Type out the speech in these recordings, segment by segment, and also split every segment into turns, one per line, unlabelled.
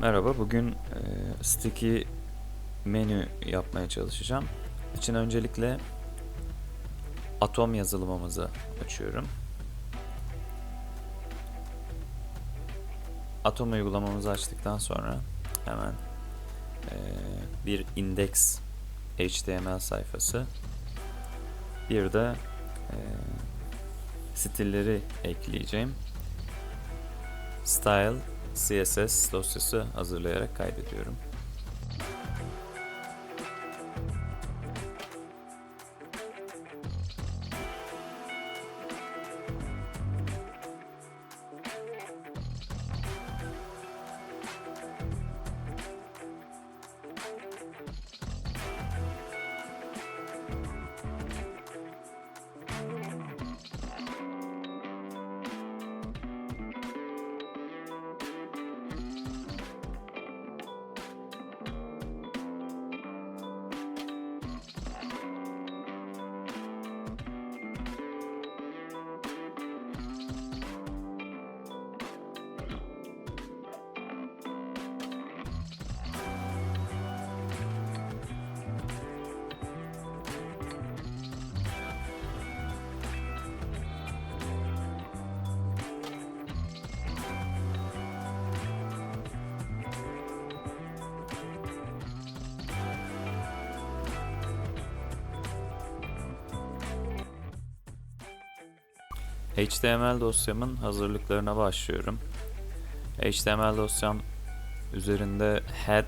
Merhaba, bugün e, sticky menü yapmaya çalışacağım. İçin öncelikle atom yazılımımızı açıyorum. Atom uygulamamızı açtıktan sonra hemen e, bir index HTML sayfası bir de e, stilleri ekleyeceğim. Style CSS dosyası hazırlayarak kaydediyorum. HTML dosyamın hazırlıklarına başlıyorum. HTML dosyam üzerinde head,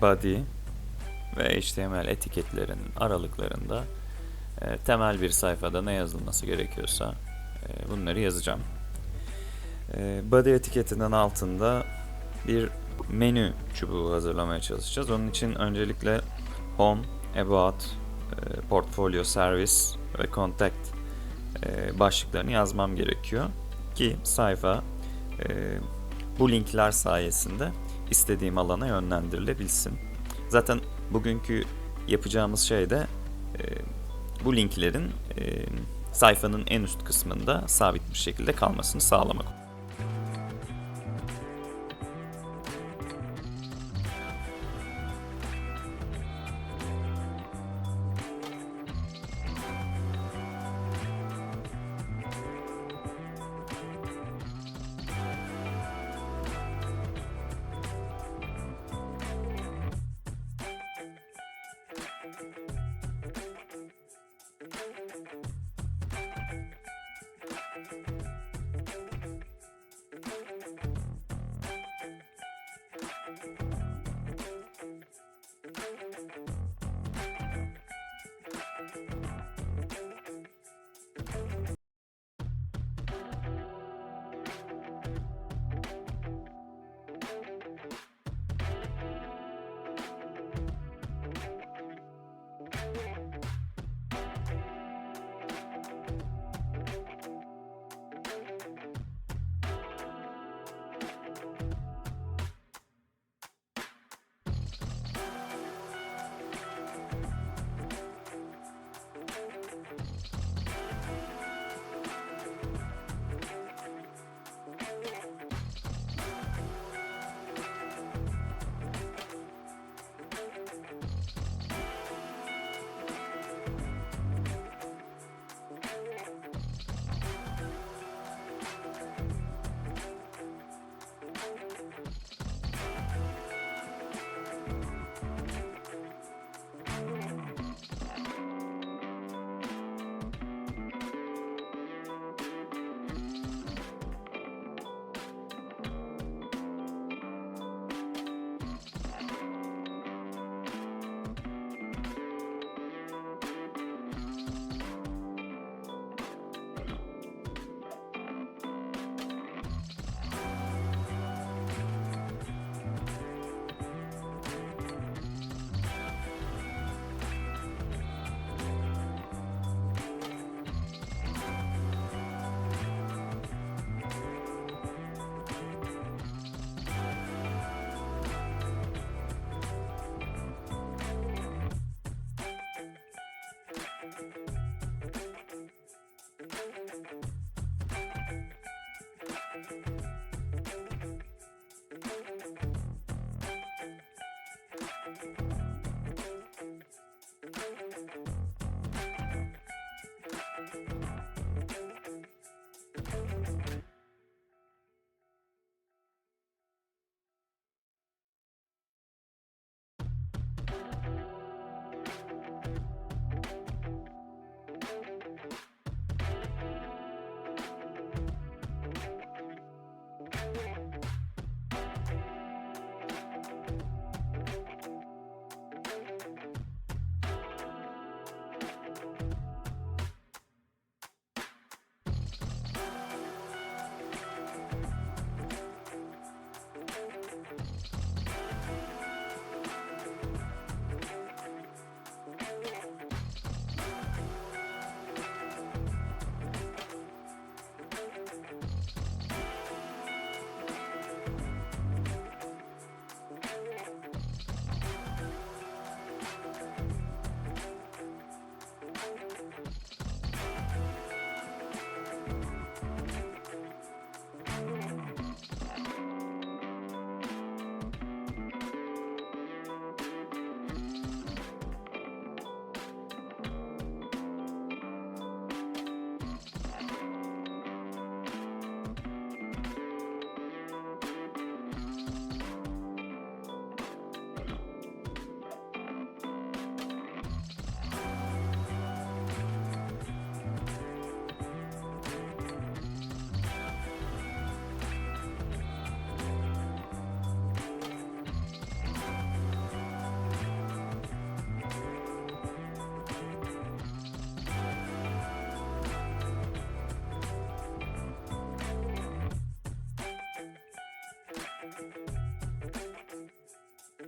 body ve HTML etiketlerinin aralıklarında e, temel bir sayfada ne yazılması gerekiyorsa e, bunları yazacağım. E, body etiketinin altında bir menü çubuğu hazırlamaya çalışacağız. Onun için öncelikle home, about, e, portfolio, service ve contact başlıklarını yazmam gerekiyor ki sayfa e, bu linkler sayesinde istediğim alana yönlendirilebilsin. Zaten bugünkü yapacağımız şey de e, bu linklerin e, sayfanın en üst kısmında sabit bir şekilde kalmasını sağlamak. Thank you.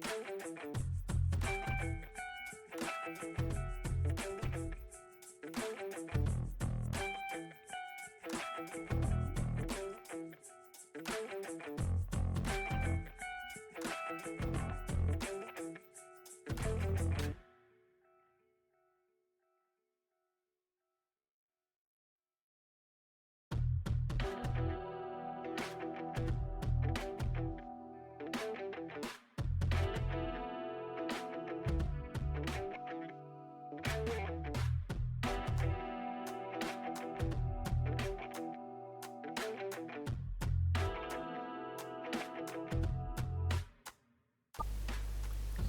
Thank you.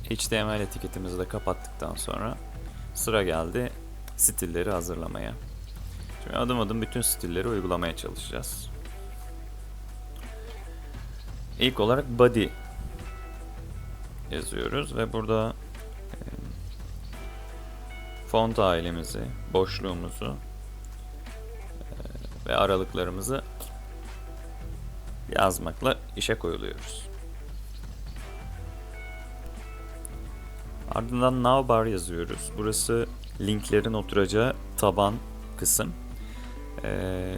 HTML etiketimizi de kapattıktan sonra sıra geldi stilleri hazırlamaya. Şimdi adım adım bütün stilleri uygulamaya çalışacağız. İlk olarak body yazıyoruz ve burada e, font ailemizi, boşluğumuzu e, ve aralıklarımızı yazmakla işe koyuluyoruz. Ardından navbar yazıyoruz. Burası linklerin oturacağı taban kısım. Ee,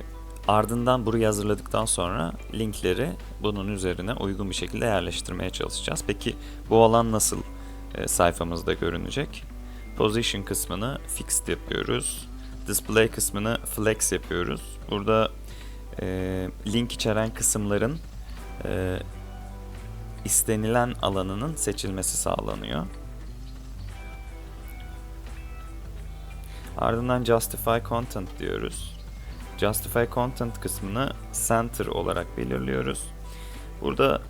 ardından burayı hazırladıktan sonra linkleri bunun üzerine uygun bir şekilde yerleştirmeye çalışacağız. Peki bu alan nasıl e, sayfamızda görünecek? Position kısmını fixed yapıyoruz. Display kısmını flex yapıyoruz. Burada e, link içeren kısımların e, istenilen alanının seçilmesi sağlanıyor. Ardından Justify Content diyoruz. Justify Content kısmını Center olarak belirliyoruz. Burada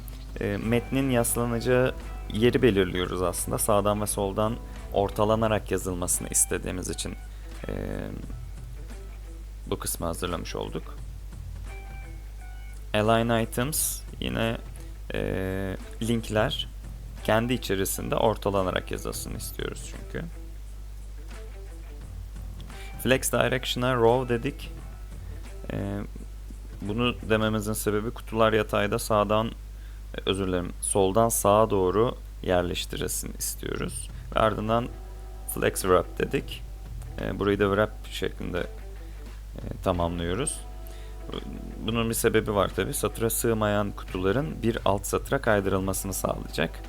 e, metnin yaslanacağı yeri belirliyoruz aslında. Sağdan ve soldan ortalanarak yazılmasını istediğimiz için e, bu kısmı hazırlamış olduk. Align Items yine e, linkler kendi içerisinde ortalanarak yazılsın istiyoruz çünkü. Flex Direction'a row dedik. Ee, bunu dememizin sebebi kutular yatayda sağdan e, özür dilerim soldan sağa doğru yerleştiresin istiyoruz. Ve ardından flex wrap dedik. Ee, burayı da wrap şeklinde e, tamamlıyoruz. Bunun bir sebebi var tabi. Satıra sığmayan kutuların bir alt satıra kaydırılmasını sağlayacak.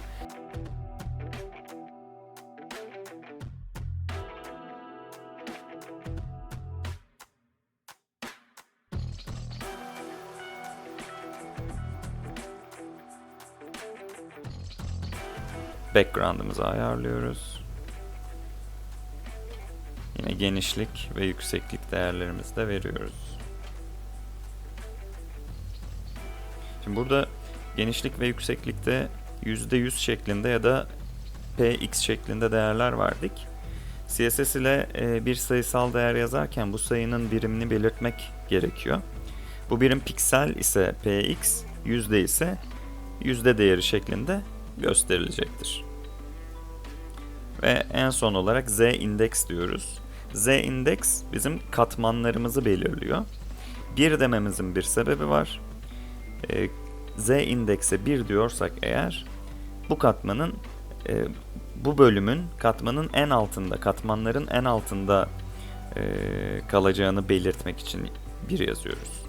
Background'ımızı ayarlıyoruz. Yine genişlik ve yükseklik değerlerimizi de veriyoruz. Şimdi burada genişlik ve yükseklikte %100 şeklinde ya da px şeklinde değerler verdik. CSS ile e, bir sayısal değer yazarken bu sayının birimini belirtmek gerekiyor. Bu birim piksel ise px, yüzde ise yüzde değeri şeklinde gösterilecektir. Ve en son olarak z index diyoruz. Z index bizim katmanlarımızı belirliyor. Bir dememizin bir sebebi var. E, Z indekse 1 diyorsak eğer bu katmanın e, bu bölümün katmanın en altında, katmanların en altında e, kalacağını belirtmek için 1 yazıyoruz.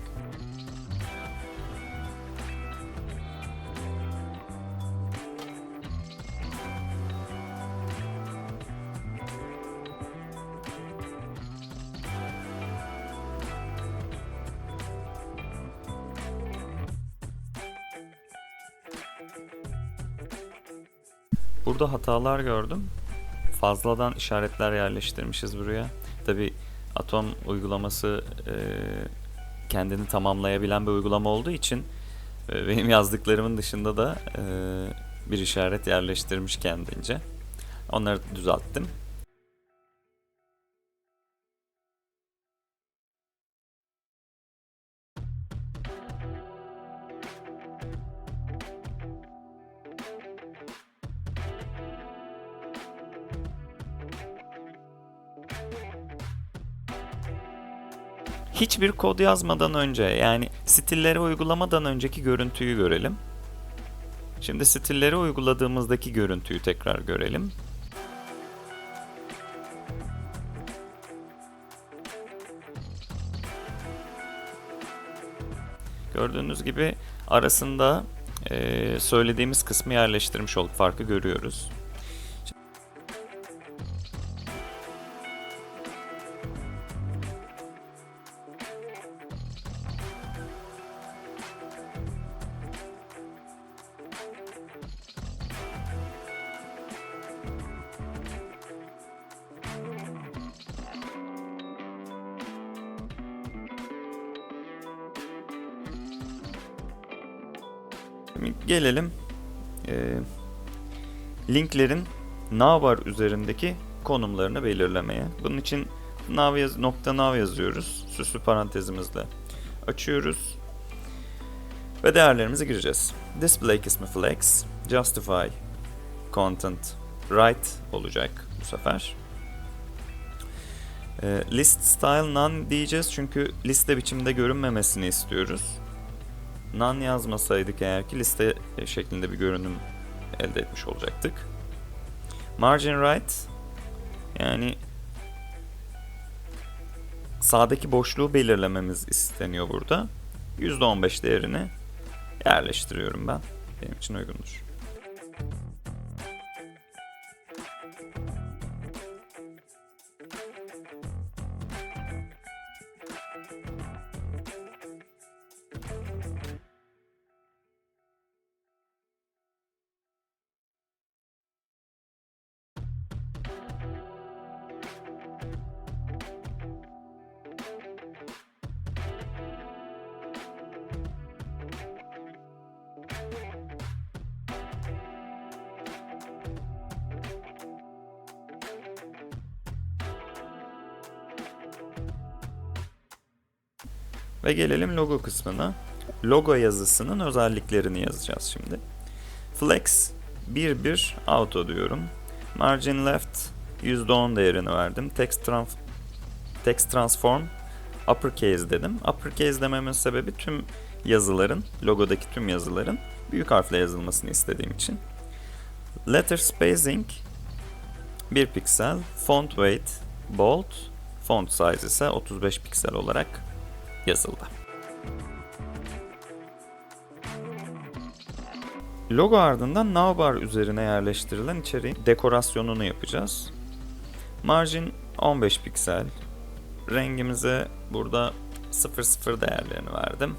Burada hatalar gördüm. Fazladan işaretler yerleştirmişiz buraya. Tabi Atom uygulaması e, kendini tamamlayabilen bir uygulama olduğu için e, benim yazdıklarımın dışında da e, bir işaret yerleştirmiş kendince. Onları düzelttim. Hiçbir kod yazmadan önce yani stilleri uygulamadan önceki görüntüyü görelim. Şimdi stilleri uyguladığımızdaki görüntüyü tekrar görelim. Gördüğünüz gibi arasında e, söylediğimiz kısmı yerleştirmiş olduk. Farkı görüyoruz. Gelelim e, linklerin navbar üzerindeki konumlarını belirlemeye. Bunun için nav yaz, nokta nav yazıyoruz. Süslü parantezimizle açıyoruz. Ve değerlerimizi gireceğiz. Display kısmı flex, justify content right olacak bu sefer. E, list style none diyeceğiz çünkü liste biçimde görünmemesini istiyoruz none yazmasaydık eğer ki liste şeklinde bir görünüm elde etmiş olacaktık. Margin right yani sağdaki boşluğu belirlememiz isteniyor burada. %15 değerini yerleştiriyorum ben. Benim için uygundur. Ve gelelim logo kısmına. Logo yazısının özelliklerini yazacağız şimdi. Flex 1.1 auto diyorum. Margin left %10 değerini verdim. Text, trans text transform uppercase dedim. Uppercase dememin sebebi tüm yazıların, logodaki tüm yazıların büyük harfle yazılmasını istediğim için. Letter spacing 1 piksel, font weight bold, font size ise 35 piksel olarak yazıldı. Logo ardından navbar üzerine yerleştirilen içeriğin dekorasyonunu yapacağız. Margin 15 piksel. Rengimize burada 00 değerlerini verdim.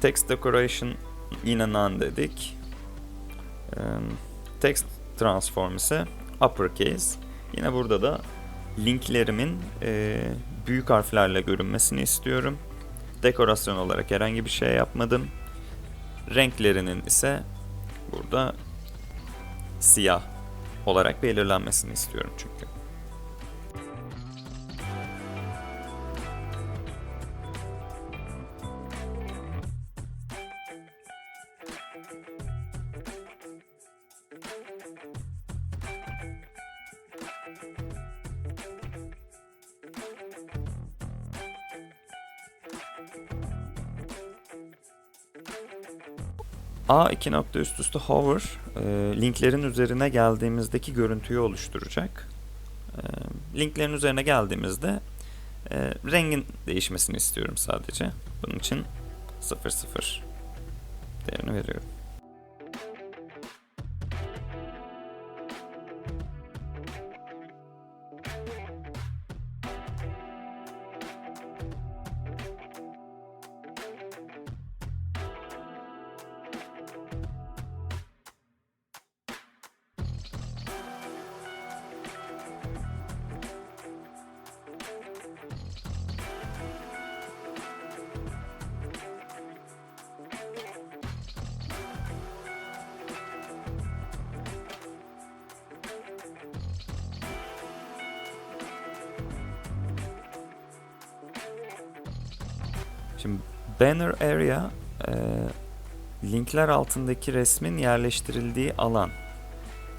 Text decoration yine none dedik. Text transform ise uppercase. Yine burada da linklerimin büyük harflerle görünmesini istiyorum. Dekorasyon olarak herhangi bir şey yapmadım. Renklerinin ise burada siyah olarak belirlenmesini istiyorum çünkü. A iki nokta üst üste hover e, linklerin üzerine geldiğimizdeki görüntüyü oluşturacak. E, linklerin üzerine geldiğimizde e, rengin değişmesini istiyorum sadece. Bunun için 00 değerini veriyorum. Şimdi banner area e, linkler altındaki resmin yerleştirildiği alan.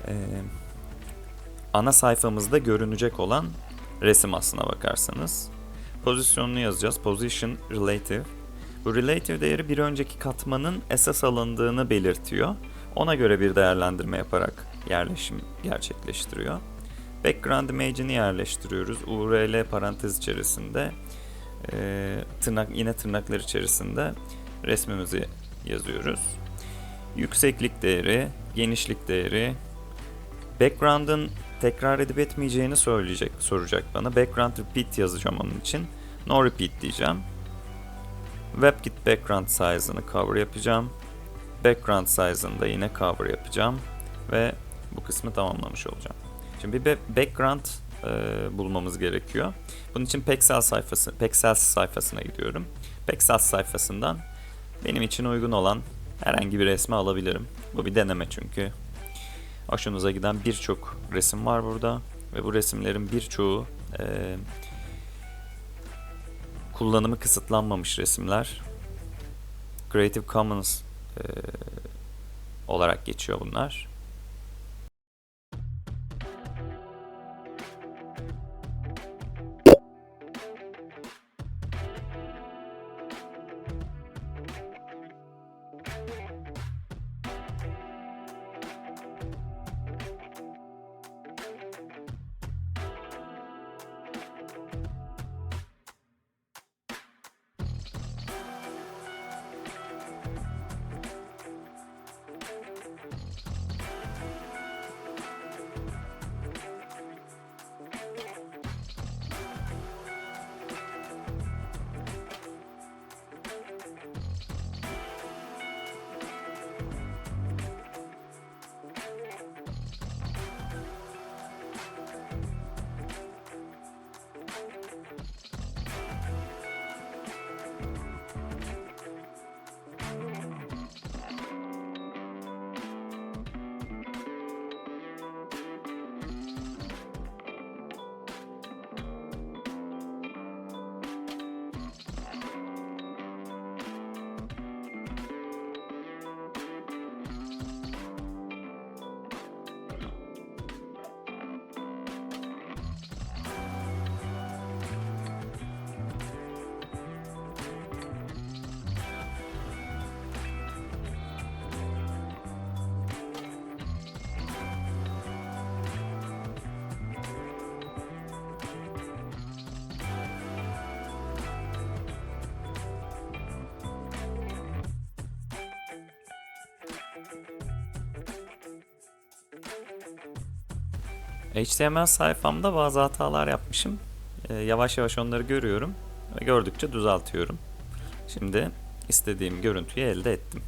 E, ana sayfamızda görünecek olan resim aslına bakarsanız. Pozisyonunu yazacağız. Position relative. Bu relative değeri bir önceki katmanın esas alındığını belirtiyor. Ona göre bir değerlendirme yaparak yerleşim gerçekleştiriyor. Background image'ini yerleştiriyoruz. URL parantez içerisinde e, tırnak yine tırnaklar içerisinde resmimizi yazıyoruz. Yükseklik değeri, genişlik değeri, background'ın tekrar edip etmeyeceğini söyleyecek, soracak bana. Background repeat yazacağım onun için. No repeat diyeceğim. WebKit background size'ını cover yapacağım. Background size'ını da yine cover yapacağım. Ve bu kısmı tamamlamış olacağım. Şimdi bir background e, bulmamız gerekiyor. Bunun için Pexels sayfası, Pexels sayfasına gidiyorum. Pexels sayfasından benim için uygun olan herhangi bir resmi alabilirim. Bu bir deneme çünkü. Hoşunuza giden birçok resim var burada ve bu resimlerin birçoğu e, kullanımı kısıtlanmamış resimler. Creative Commons e, olarak geçiyor bunlar. HTML sayfamda bazı hatalar yapmışım. Ee, yavaş yavaş onları görüyorum ve gördükçe düzeltiyorum. Şimdi istediğim görüntüyü elde ettim.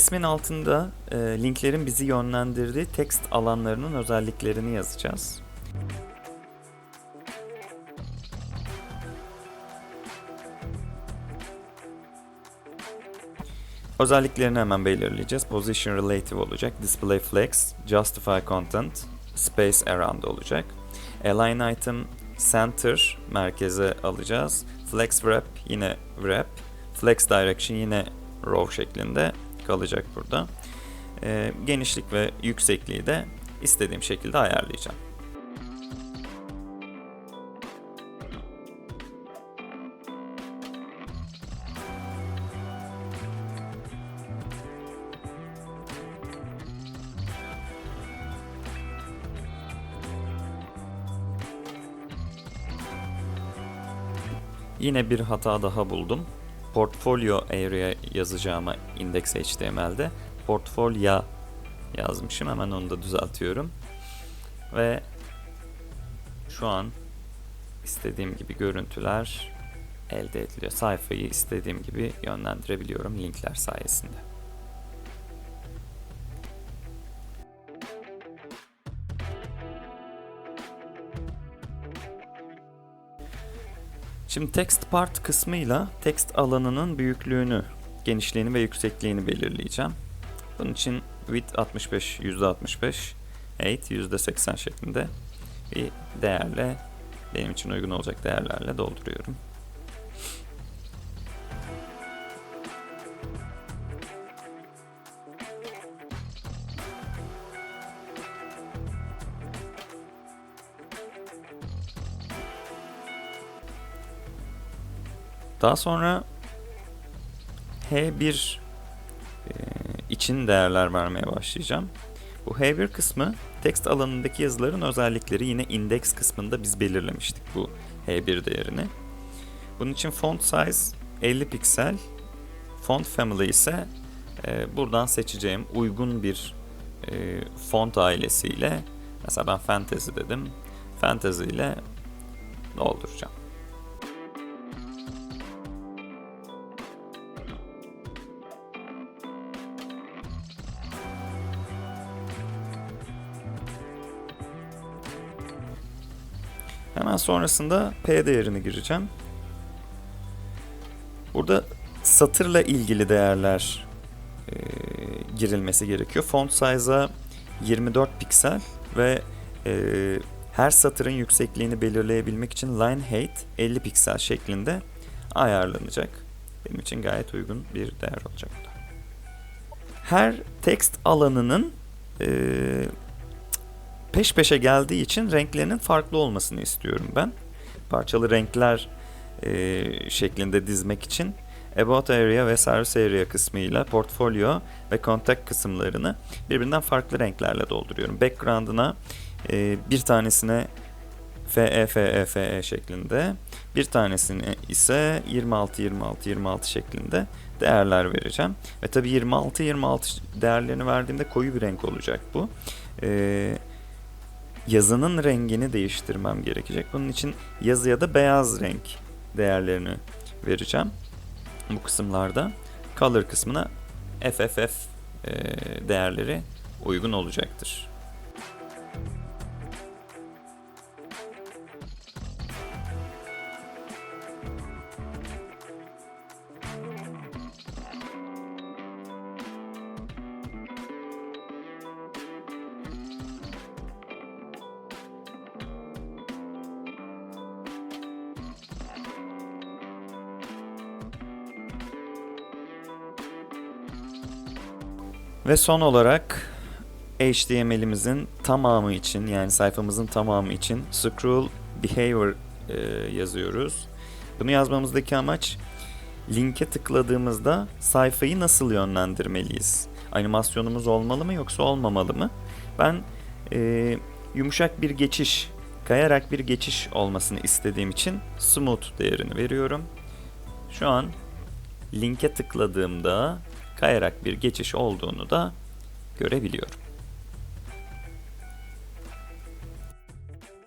Resmin altında e, linklerin bizi yönlendirdiği text alanlarının özelliklerini yazacağız. Özelliklerini hemen belirleyeceğiz. Position relative olacak. Display flex, justify content, space around olacak. Align item center merkeze alacağız. Flex wrap yine wrap. Flex direction yine row şeklinde kalacak burada. Ee, genişlik ve yüksekliği de istediğim şekilde ayarlayacağım. Yine bir hata daha buldum. Portfolio area yazacağıma index HTML'de portfolio yazmışım. Hemen onu da düzeltiyorum. Ve şu an istediğim gibi görüntüler elde ediliyor. Sayfayı istediğim gibi yönlendirebiliyorum linkler sayesinde. Şimdi text part kısmıyla text alanının büyüklüğünü, genişliğini ve yüksekliğini belirleyeceğim. Bunun için width 65, %65, height %80 şeklinde bir değerle benim için uygun olacak değerlerle dolduruyorum. Daha sonra H1 e, için değerler vermeye başlayacağım. Bu H1 kısmı text alanındaki yazıların özellikleri yine index kısmında biz belirlemiştik bu H1 değerini. Bunun için font size 50 piksel, font family ise e, buradan seçeceğim uygun bir e, font ailesiyle mesela ben fantasy dedim. Fantasy ile dolduracağım. Hemen sonrasında P değerini gireceğim. Burada satırla ilgili değerler e, girilmesi gerekiyor. Font size'a 24 piksel ve e, her satırın yüksekliğini belirleyebilmek için line height 50 piksel şeklinde ayarlanacak. Benim için gayet uygun bir değer olacak bu da. Her text alanının e, peş peşe geldiği için renklerinin farklı olmasını istiyorum ben. Parçalı renkler e, şeklinde dizmek için About Area ve Service Area kısmıyla Portfolio ve Contact kısımlarını birbirinden farklı renklerle dolduruyorum. Background'ına e, bir tanesine FE, FE, FE şeklinde, bir tanesine ise 26, 26, 26 şeklinde değerler vereceğim. Ve tabi 26, 26 değerlerini verdiğimde koyu bir renk olacak bu. Ee, yazının rengini değiştirmem gerekecek. Bunun için yazıya da beyaz renk değerlerini vereceğim. Bu kısımlarda color kısmına FFF değerleri uygun olacaktır. Ve son olarak HTML'imizin tamamı için yani sayfamızın tamamı için scroll behavior e, yazıyoruz. Bunu yazmamızdaki amaç linke tıkladığımızda sayfayı nasıl yönlendirmeliyiz? Animasyonumuz olmalı mı yoksa olmamalı mı? Ben e, yumuşak bir geçiş, kayarak bir geçiş olmasını istediğim için smooth değerini veriyorum. Şu an linke tıkladığımda kayarak bir geçiş olduğunu da görebiliyorum.